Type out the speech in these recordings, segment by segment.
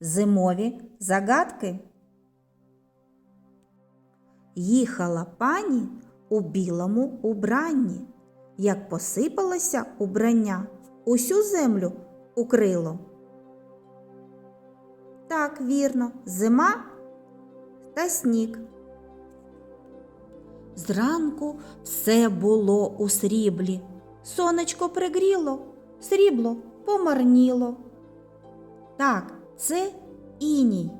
Зимові загадки. Їхала пані у білому убранні, як посипалося убрання, усю землю укрило. Так, вірно, зима та сніг. Зранку все було у сріблі. Сонечко пригріло, срібло помарніло. Так, це іній.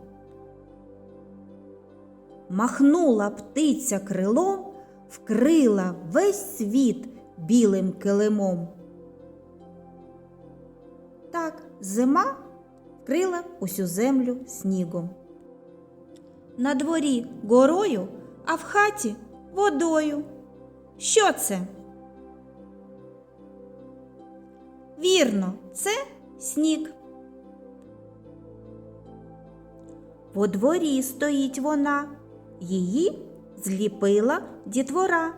Махнула птиця крилом, вкрила весь світ білим килимом. Так, зима вкрила усю землю снігом. На дворі горою, а в хаті водою. Що це? Вірно, це сніг. По дворі стоїть вона, її зліпила дітвора.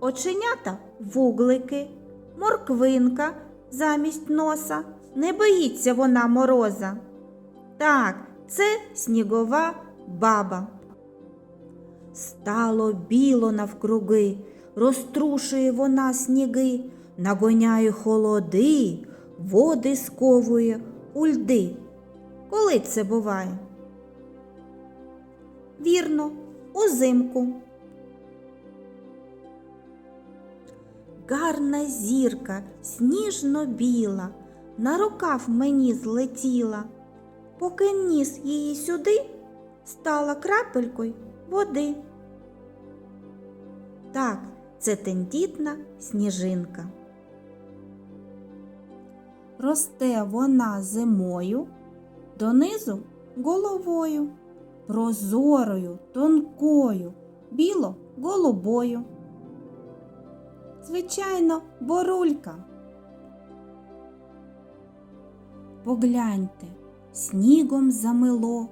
Оченята вуглики, морквинка замість носа. Не боїться вона мороза. Так, це снігова баба. Стало біло навкруги, розтрушує вона сніги, нагоняє холоди, води сковує у льди. Коли це буває? Вірно, узимку. Гарна зірка, сніжно біла, на рукав мені злетіла. Поки ніс її сюди, стала крапелькою води. Так, це тендітна сніжинка. Росте вона зимою, донизу головою, прозорою, тонкою, біло-голубою. Звичайно, борулька. Погляньте, снігом замило,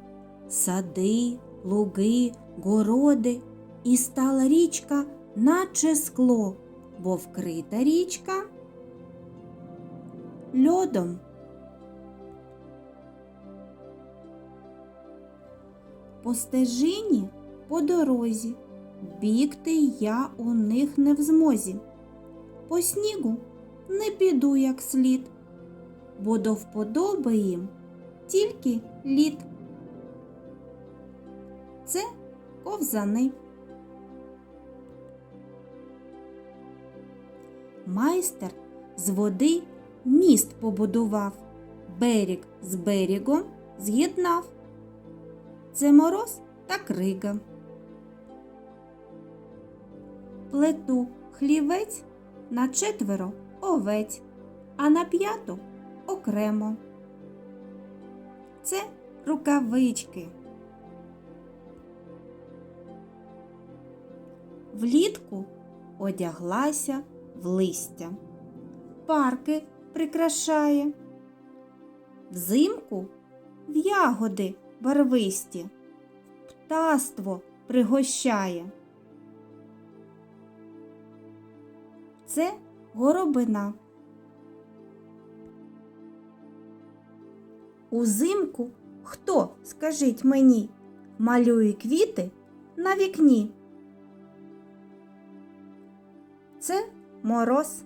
сади, луги, городи, і стала річка, наче скло, бо вкрита річка льодом. По стежині, по дорозі, бігти я у них не в змозі. По снігу не піду як слід, бо до вподоби їм тільки лід. Це ковзани. Майстер з води міст побудував, берег з берегом з'єднав. Це мороз та крига. Плету хлівець на четверо овець, а на п'яту окремо. Це рукавички. Влітку одяглася в листя, парки прикрашає, взимку в ягоди барвисті, птаство пригощає. Це горобина. Узимку хто, скажіть мені, малює квіти на вікні? Це мороз.